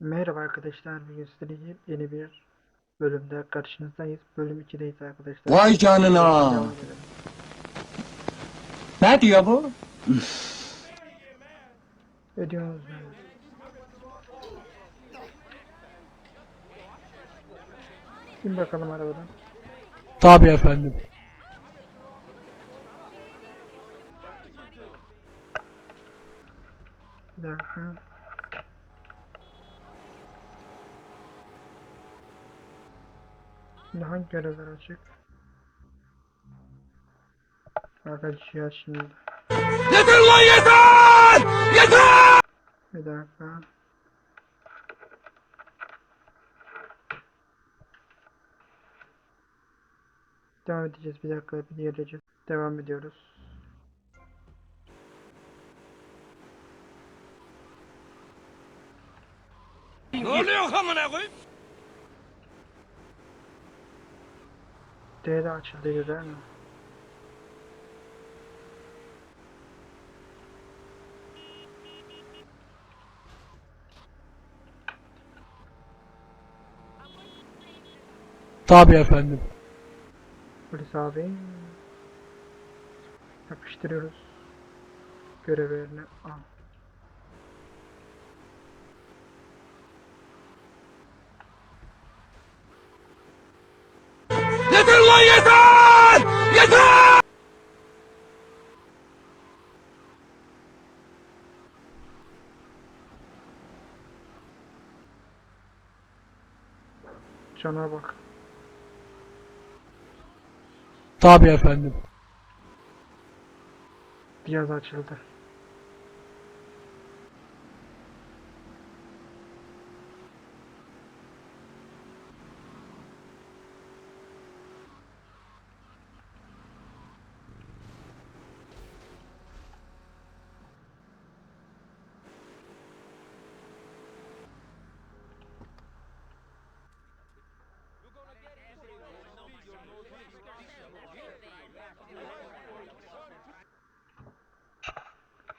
Merhaba arkadaşlar, bugün sizlerle yeni bir bölümde karşınızdayız. Bölüm 2'deyiz arkadaşlar. Vay canına. Ne diyor bu? Ödüyorsunuz beni. İn bakalım arabadan. Tabii efendim. Bir dakika. Şimdi hangi görevler açık? Arkadaşlar şimdi. Yeter lan yeter! Yeter! Bir dakika. Devam edeceğiz bir dakika bir geleceğiz. Devam ediyoruz. Ne oluyor amına koyayım? D de açıldı güzel mi? Tabii efendim. Polis abi. Yapıştırıyoruz. Görevlerini al. Yeter! Cana bak. Tabii efendim. Biraz açıldı.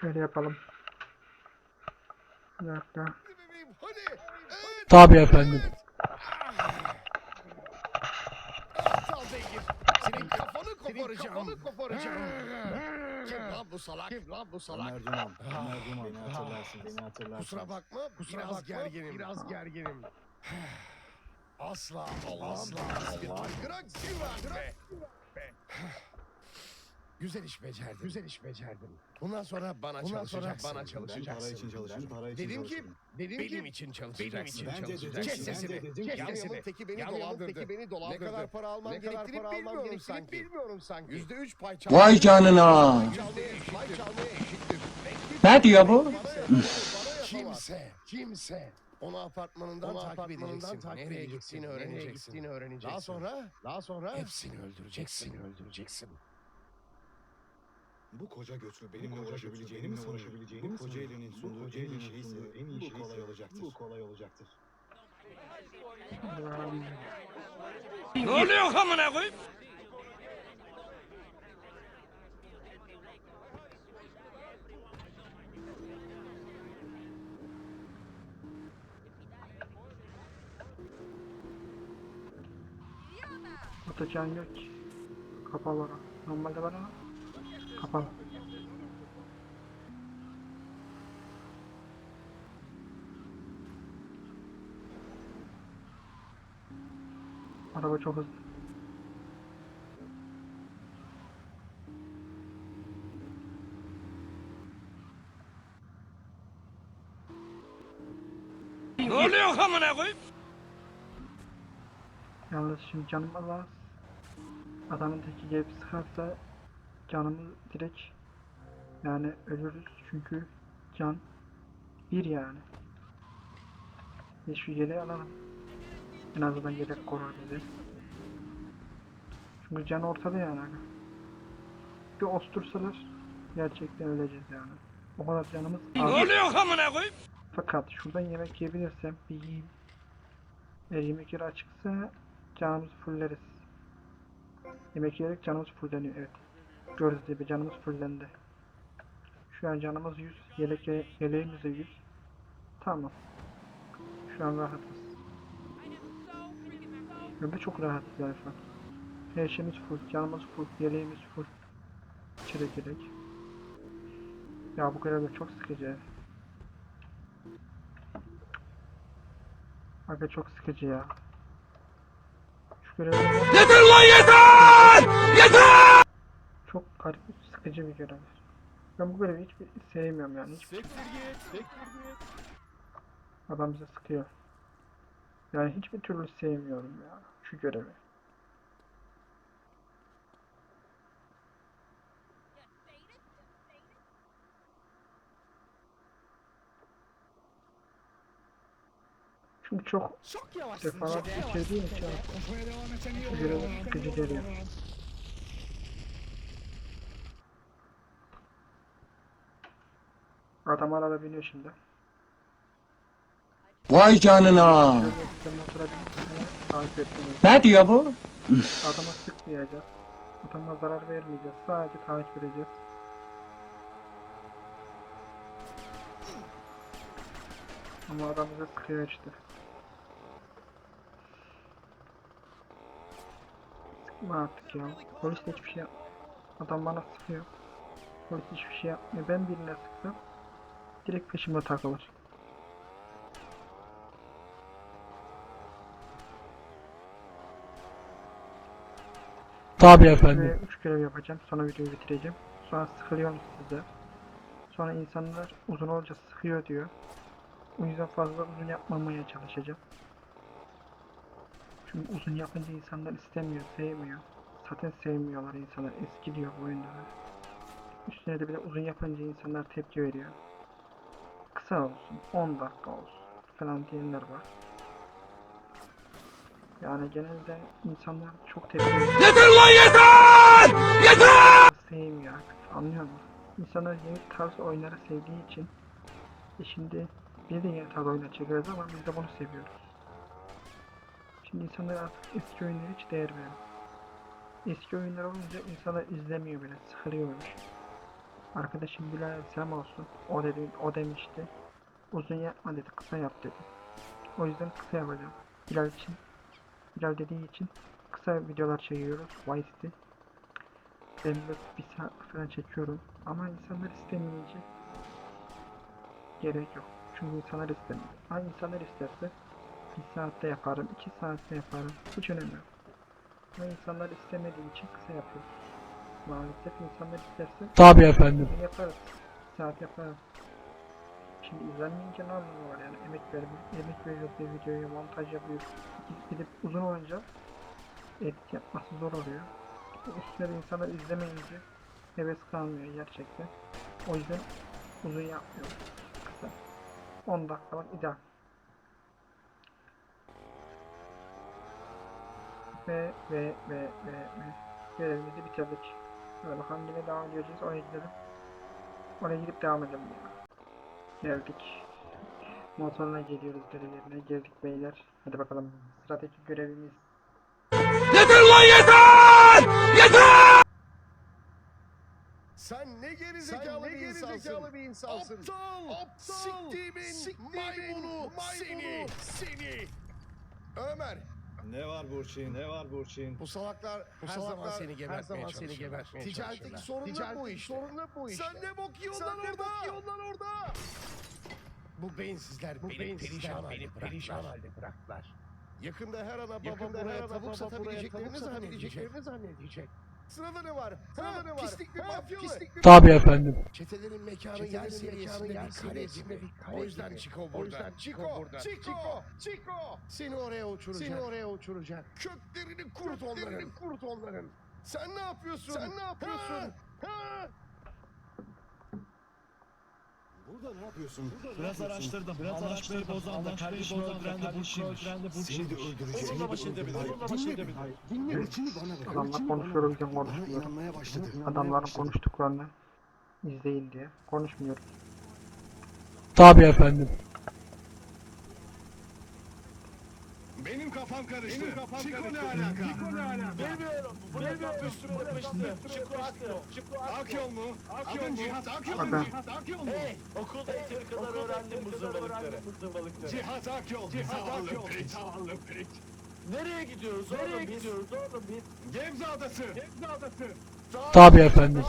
Şöyle yapalım. Bir dakika. Tabii efendim. Senin kafanı koparacağım. Kafanı koparacağım. Kim lan bu salak? Kim lan bu salak? Ömer Duman, Ömer Duman. Beni hatırlarsın, beni hatırlarsın. Kusura bakma. Kusura biraz bakma. gerginim. Biraz gerginim. Asla asla bir aygırak güvenme. Güzel iş becerdin. Güzel iş becerdin. Bundan sonra bana Bundan sonra çalışacaksın. bana bana çalışacaksın. para için çalışırım, para için Dedim ki, dedim benim için çalışacaksın. Benim için Bence çalışacaksın. dedim Kes ki, dedim Kes ki, sesini. teki beni dolandırdı. beni dolandırdı. Ne kadar para almam Ne kadar gerektiğini para almam bilmiyorum sanki. Bilmiyorum sanki. Yüzde üç pay Vay canına. Çalmaya çalmaya eşittir. Ne diyor bu? Kimse, kimse onu apartmanından, takip edeceksin. nereye gittiğini öğreneceksin. Nereye gittiğini öğreneceksin. Daha sonra, daha sonra hepsini öldüreceksin. Hepsini öldüreceksin. Bu koca göçlü benimle uğraşabileceğini mi uğraşabileceğini bu koca elinin sunduğu en iyi şey ise en iyi şey kolay olacaktır. Bu kolay olacaktır. Ne oluyor amına koyayım? Atacan yok ki. Kapalı. Normalde var ama kapalı. Araba çok hızlı. Ne oluyor amına koyayım? Yalnız şimdi canımız az. Adamın teki gelip sıkarsa canımız direkt yani ölürüz çünkü can bir yani. Şu yeleği alalım. En azından yelek korur bizi. Çünkü can ortada yani. Bir ostursalar gerçekten öleceğiz yani. O kadar canımız Ne oluyor amına koyayım? Fakat şuradan yemek yiyebilirsem bir yiyeyim. Eğer yemek yeri açıksa canımızı fulleriz. Yemek yiyerek canımız fulleniyor evet. Gördüğünüz gibi canımız fullendi. Şu an canımız 100. Yelek ye- yeleğimiz de 100. Tamam. Şu an rahatız. Ve çok rahatız yani. Her şeyimiz full, canımız full, yeleğimiz full. Çilek yelek. Ya bu görev de çok sıkıcı. Aga çok sıkıcı ya. Şu görev Yeter lan yeter! Yeter! Çok garip, sıkıcı bir görev. Ben bu görevi hiç sevmiyorum yani. Hiç Adam bize sıkıyor. Yani hiçbir türlü sevmiyorum ya şu görevi. Çünkü çok defalar geçirdiğim için bu görev sıkıcı geliyor. Adam arada biniyor şimdi. Vay canına. Ne diyor bu? Adama sıkmayacağız. Adama zarar vermeyeceğiz. Sadece takip edeceğiz. Ama adam bize sıkıyor işte. Sıkma artık ya. Polis hiçbir şey yapmıyor. Adam bana sıkıyor. Polis hiçbir şey yapmıyor. Ben birine sıksam direkt peşime takılır. Tabii efendim. Ve 3 görev yapacağım. Sonra videoyu bitireceğim. Sonra sıkılıyorum size. Sonra insanlar uzun olunca sıkıyor diyor. O yüzden fazla uzun yapmamaya çalışacağım. Çünkü uzun yapınca insanlar istemiyor, sevmiyor. Zaten sevmiyorlar insanlar. Eski diyor bu oyunları. Üstüne de bir de uzun yapınca insanlar tepki veriyor. Kısa olsun, 10 dakika olsun falan diyenler var. Yani genelde insanlar çok tepki veriyor. Yeter lan yeter! Yeter! sevmiyor artık. Anlıyor musun? İnsanlar yeni tarz oyunları sevdiği için e şimdi biz de yeni tarz oyunlar çekiyoruz ama biz de bunu seviyoruz. Şimdi insanlar artık eski oyunlara hiç değer vermiyor. Eski oyunlar olunca insanlar izlemiyor bile, sıkılıyormuş. Arkadaşım Bilal Selam olsun. O dedi, o demişti. Uzun yapma dedi, kısa yap dedi. O yüzden kısa yapacağım. Bilal için, Bilal dediği için kısa videolar çekiyoruz. Vice City. Ben de bir saat falan çekiyorum ama insanlar istemeyince gerek yok. Çünkü insanlar istemiyor. Ha insanlar isterse bir saatte yaparım, iki saatte yaparım. Hiç önemli yok. Ama insanlar istemediği için kısa yapıyoruz. Maalesef insanlar isterse Tabii efendim. bunu yaparız. Saat yaparız. Şimdi izlenmeyince ne anlamı var yani emek vermek, emek veriyoruz bir videoya montaj yapıyoruz. Gidip, gidip uzun olunca edit yapması zor oluyor. Üstüne de insanlar izlemeyince heves kalmıyor gerçekten. O yüzden uzun yapmıyorum. Kısa. 10 dakikalık ideal. Ve ve ve ve ve görevimizi bitirdik. Hadi bakalım yine devam edeceğiz. Oraya gidelim. Oraya gidip devam edelim. Geldik. Motorla geliyoruz görevlerine. Geldik beyler. Hadi bakalım. Sıradaki görevimiz Yeter lan yeter! Yeter! Sen ne gerizekalı bir insansın. bir insansın. Aptal. Aptal. Siktiğimin, maymunu, seni, seni. Ömer, Ne var Burçin? Ne var Burçin? bu salaklar bu her salaklar zaman seni her gebertmeye zaman seni gebertmeye Ticaretteki çalışırlar. sorunlar bu Ticaretteki işte. sorunlar bu işte. Sen ne bok yiyorsun lan Sen ne orada? bok yiyorsun lan orada? Bu beyinsizler Bu beni perişan beni halde perişan bıraktılar. halde bıraktılar. Yakında her ana baba Yakında her buraya tavuk satabileceklerini zannedecek. zannedecek. Sırada ne var? Sırada ne var? Pislik bir mafya mı? Pislik bir Tabii efendim. Çetelerin mekanı yer seviyesinde bir seviyesinde gibi. O yüzden gibi. Chico O burada. yüzden Chico, Chico burada. Chico, Chico. Seni oraya uçuracak. Seni oraya uçuracak. Köklerini kurt onların. Köklerini kurt onların. Sen ne yapıyorsun? Sen ne yapıyorsun? Ha? Ha? Burada ne yapıyorsun? Biraz araştırdım. Biraz Anlaşmayı bozan da kardeşimi öldüren de Burçin'miş. Seni de öldüreceğim. Onunla baş edebilirim. Onunla baş edebilirim. Dinle Burçin'i bana bırak. adamlar konuşuyorum inanmaya başladı. Adamların konuştuklarını izleyin diye konuşmuyorum. Tabii efendim. Benim kafam karıştı. Benim kafam Çiko karıştı. ne alaka? Çiko ne alaka? Bilmiyorum. Bilmiyorum. Üstüme yapıştı. Çıkı Akyo. Çıkı Akyol mu? Akyol mu? Cihat Akyol Bak mu? Cihat Akyol mu? Hey, okulda yeteri kadar öğrendim bu zırvalıkları. Bu. Cihat Akyol. Cihat Akyol. Zavallı piç. Nereye gidiyoruz oğlum biz? gidiyoruz oğlum biz? Gebze Adası. Gebze Adası. Tabii efendim.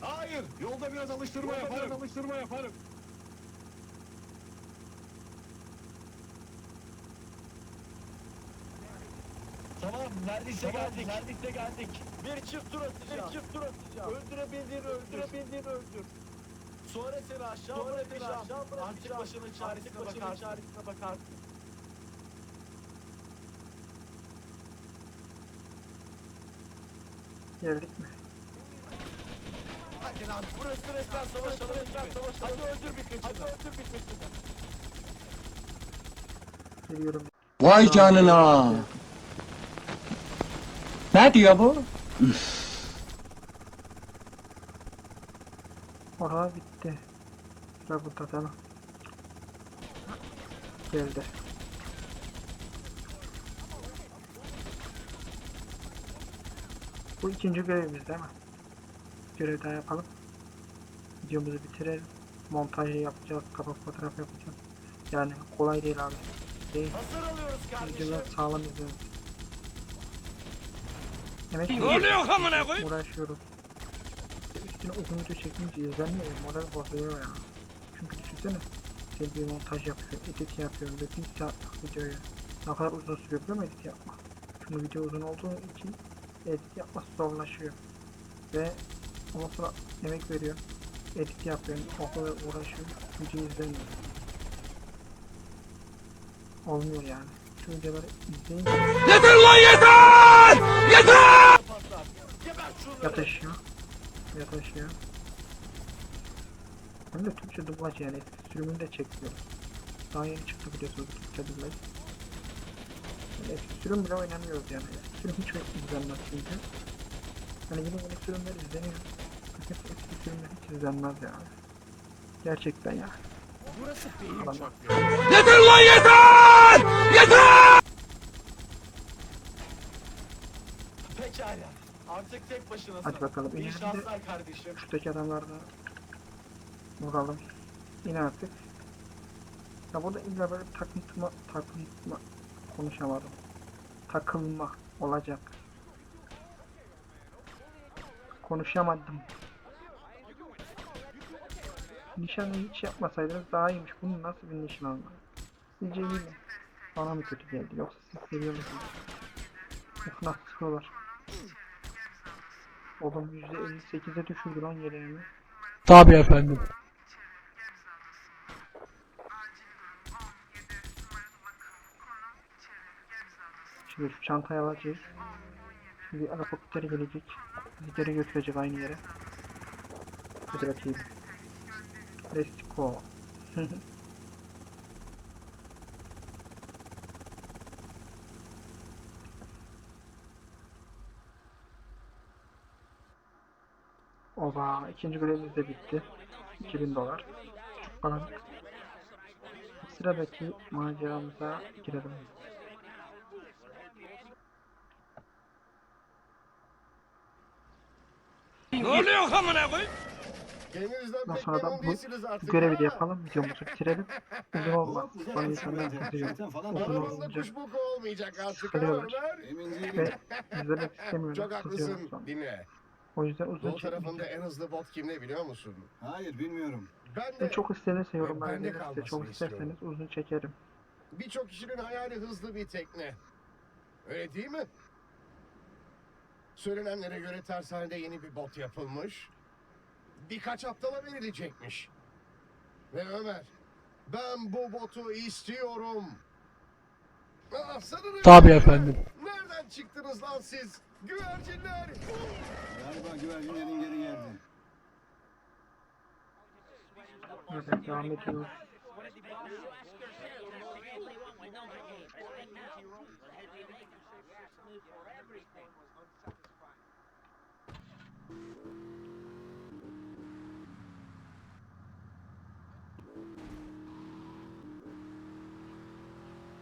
Hayır. Yolda biraz alıştırma yaparım. Biraz alıştırma yaparım. Neredeyse geldik. Neredeyse geldik. Bir çift tur atacağım. Bir çift tur atacağım. Öldürebildiğini öldür. Öldürebildiğini öldür. Sonra seni aşağı Sonra bırakacağım. Aşağı bırakacağım. Artık başının çaresine bakarsın. Çaresine bakarsın. Geldik mi? Hadi lan burası resmen savaş alanı gibi. Hadi öldür bir kaçını. Hadi öldür bir kaçını. Geliyorum. Vay canına. Ne diyor bu? Orada bitti. Sıra burada tamam. Geldi. Bu ikinci görevimiz değil mi? Görev daha yapalım. Videomuzu bitirelim. Montajı yapacağız, kapak fotoğraf yapacağız. Yani kolay değil abi. Değil. Hazır alıyoruz kardeşim. Videolar sağlam izliyoruz. Demek ki Ne oluyor amına koyayım? uğraşıyoruz. Üstüne uzun video çekince izlenmiyor. Moral bozuyor ya. Çünkü düşünsene. Sen bir montaj yapıyorsun, edit yapıyorsun ve bir saatlik videoyu. Ne kadar uzun sürüyor biliyor musun edit yapmak? Çünkü video uzun olduğu için edit yapması zorlaşıyor. Ve ondan sonra emek veriyor. Edit yapıyorsun, o kadar uğraşıyor. Video izlemiyor. Olmuyor yani. Şu videoları izleyin. Yeter lan yeter! Yeter! Yatışıyor. Yatışıyor. Hem de Türkçe dublaj yani sürümünü de çekmiyoruz. Daha yeni çıktı biliyorsunuz Türkçe dublaj. Yani eski sürüm bile oynamıyoruz yani. Eski sürüm hiç izlenmez çünkü. Hani yine yeni sürümler izleniyor. Fakat eski sürümler hiç izlenmez yani. Gerçekten ya. Burası çöplüğü. Yeter lan yeter! Yeter! Pekala. Artık tek başınasın. Hadi bakalım. İyi şanslar kardeşim. şuradaki adamlarda vuralım. Yine artık. Ya burada illa böyle takıntıma, takıntıma konuşamadım. Takılma olacak. Konuşamadım. Nişanı hiç yapmasaydınız daha iyiymiş. Bunun nasıl bir nişan olmalı? Sizce iyi mi? Bana mı kötü geldi? Yoksa siz seviyor musunuz? Nasıl sıkıyorlar. Oğlum %58'e düşürdü lan yeleğimi. Tabii efendim. Şimdi şu çantayı alacağız. Şimdi helikopter gelecek. Bizi geri götürecek aynı yere. Hadi bakayım. Let's go. Oba ikinci görevimiz de bitti. 2000 dolar. Çok para. Sıradaki maceramıza girelim. Ne oluyor amına koyayım? Ondan pek sonra da bu görevi de yapalım. Videomuzu bitirelim. Uzun olmaz. Uzun Bana insanlar kızıyor. Uzun olunca Sıkılıyorlar. Ömer. Emin değilim. ve izlemek istemiyorum. Çok haklısın. Dinle. O yüzden uzun Doğu tarafında en hızlı bot kim ne biliyor musun? Hayır bilmiyorum. Ben de çok istenirse yorumlara Ben de gelirse kalmasını çok isterseniz istiyorum. uzun çekerim. birçok kişinin hayali hızlı bir tekne. Öyle değil mi? Söylenenlere göre tersanede yeni bir bot yapılmış. Birkaç aptala verilecekmiş. Ve Ömer, ben bu botu istiyorum. Ah, sanırım Tabii efendim. Nereden çıktınız lan siz? Güvercinler! Galiba güvercinlerin geri geldi. Evet devam ediyoruz.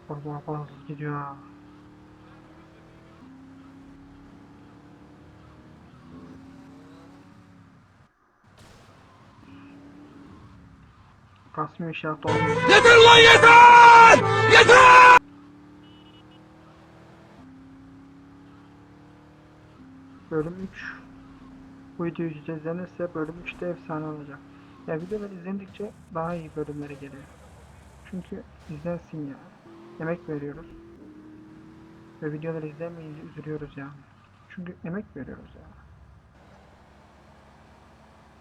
Bak hızlı gidiyor Kasmıyor inşaat olmuyor. Yeter lan yeter! Yeter! Bölüm 3 Bu video izlenirse bölüm 3'te efsane olacak. Ya videolar izlendikçe daha iyi bölümlere geliyor. Çünkü izlensin ya. Emek veriyoruz. Ve videolar izlenmeyince üzülüyoruz yani. Çünkü emek veriyoruz ya.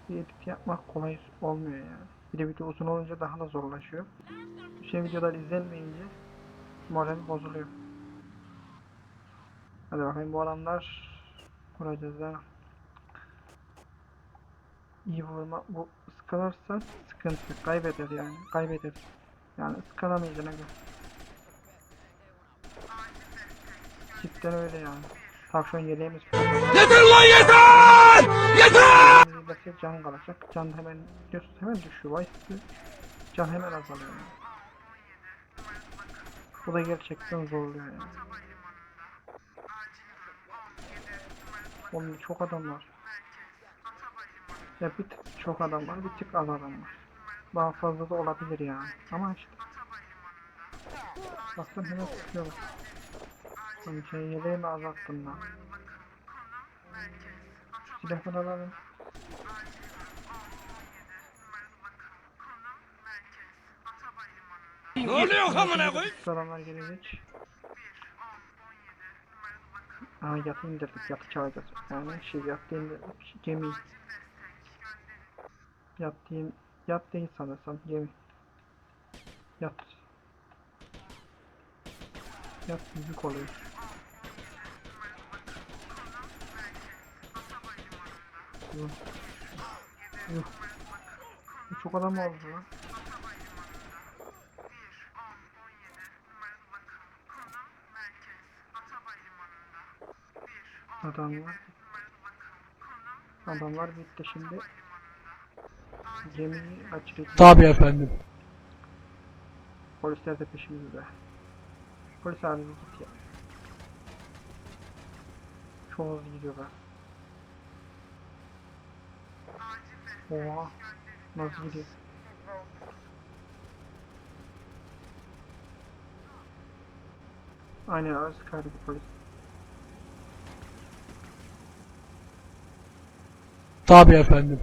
Bir edit yapmak kolay olmuyor yani. Bir de video uzun olunca daha da zorlaşıyor. Bir şey videolar izlenmeyince moral bozuluyor. Hadi bakayım bu adamlar vuracağız ha. İyi vurma bu ıskalarsa sıkıntı kaybeder yani kaybeder. Yani ıskalamayacağına göre. Cidden öyle yani. Tavşan yeleğimiz. Yeter lan yeter! Yeter! Millete can kalacak. Can hemen diyorsun hemen düşüyor. Vay. Can hemen azalıyor. Yani. Bu da gerçekten zorluyor yani. Oğlum çok adam var. Ya bir tık çok adam var, bir tık az adam var. Daha fazla da olabilir yani. Ama işte. Baksana hemen. Oğlum şey yeleğimi azalttım lan. Şu silahları alalım. Ne oluyor amına koyayım? Adamlar gelecek. Aa yatı indirdik, yatı çalacağız. Yani şey yatı indirdik, gemi. Yat değil, yat değil sanırsam, gemi. Yat. Yat büyük oluyor. Yuh. Yuh. Çok adam oldu lan. Adamlar Adamlar bitti şimdi. Gemiyi açacak. Tabii efendim. Polisler de peşimizde. Polis abi git ya. Çok hızlı gidiyorlar. Oha. Nasıl gidiyor? Aynen az kardı polis. Tabii efendim.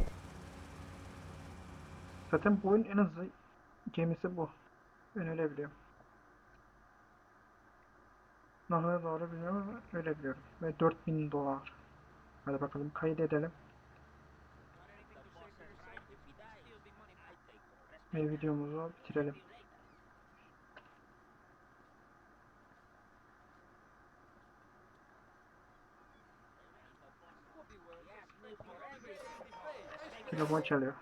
Zaten bu oyun en hızlı gemisi bu. Ben öyle biliyorum. Kadar doğru bilmiyorum ama öyle biliyorum. Ve 4000 dolar. Hadi bakalım kaydedelim. Ve videomuzu bitirelim. Telefon çalıyor.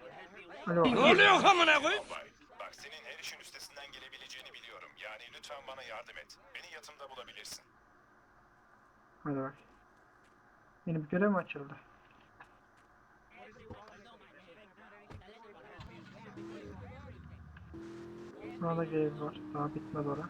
Alo. Ne oluyor amına koyayım? Bak senin her işin üstesinden gelebileceğini biliyorum. Yani lütfen bana yardım et. Beni yatımda bulabilirsin. Hadi bak. Yeni bir görev mi açıldı? Burada görev var. Daha bitmedi ora.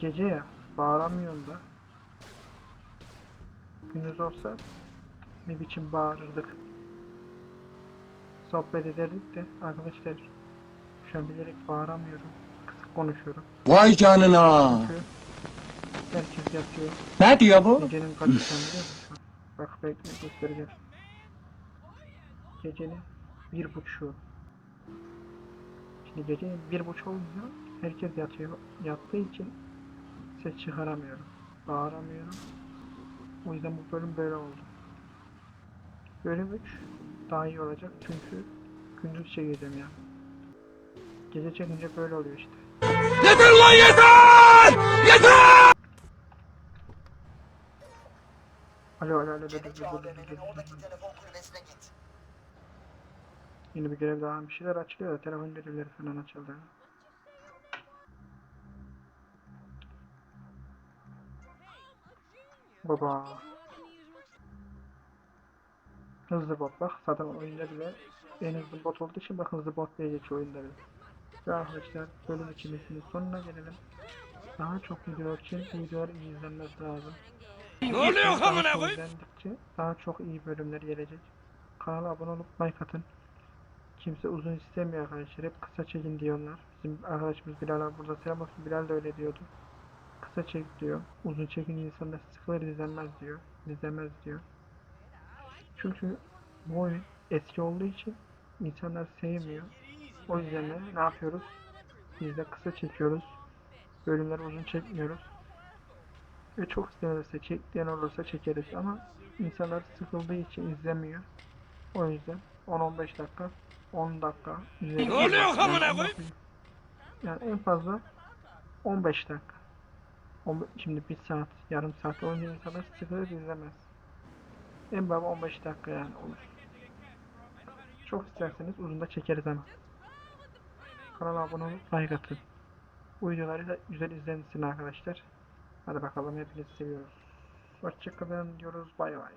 Gece ya. Bağıramıyorsun da. Gündüz olsa ne biçim bağırırdık. Sohbet ederdik de arkadaşlar şu an bilerek bağıramıyorum. Kısık konuşuyorum. Vay canına. Çünkü herkes yatıyor. Ne diyor bu? Gecenin kaçı sen biliyor musun? Bak bekle göstereceğim. Gecenin bir buçuğu. Şimdi gecenin bir buçuğu olunca herkes yatıyor. Yattığı için ses çıkaramıyorum. Bağıramıyorum. O yüzden bu bölüm böyle oldu. Bölüm 3 daha iyi olacak çünkü gündüz çekeceğim ya. Gece çekince böyle oluyor işte. Yeter lan yeter! Yeter! Alo alo alo Yeni bir görev daha bir şeyler açılıyor da telefon görevleri falan açıldı. Baba. Hızlı bot bak zaten oyunda bile en hızlı bot olduğu için bak hızlı bot diye geçiyor oyunda bile. Ve arkadaşlar bölüm ikimizin sonuna gelelim. Daha çok video için bu videolar iyi izlenmesi lazım. Ne oluyor amına koyayım? daha çok iyi bölümler gelecek. Kanala abone olup like atın. Kimse uzun istemiyor arkadaşlar. Hep kısa çekin diyorlar. Bizim arkadaşımız Bilal abi burada selam olsun. Bilal de öyle diyordu. Kısa çek diyor. Uzun çekin insanlar sıkılır izlenmez diyor. İzlemez diyor. Çünkü bu oyun eski olduğu için insanlar sevmiyor. O yüzden de ne yapıyoruz? Biz de kısa çekiyoruz. Bölümleri uzun çekmiyoruz. Ve çok istenirse çekleyen olursa çekeriz ama insanlar sıkıldığı için izlemiyor. O yüzden 10-15 dakika 10 dakika Ne oluyor amına koyayım? Yani en fazla 15 dakika. Şimdi bir saat, yarım saat oyuncu insanlar sıkılır izlemez. En fazla 15 dakika yani olur. Çok isterseniz uzun da çekeriz ama. Kanala abone olup like atın. Bu videoları da güzel izlensin arkadaşlar. Hadi bakalım hepinizi seviyoruz. Hoşçakalın diyoruz. Bay bay.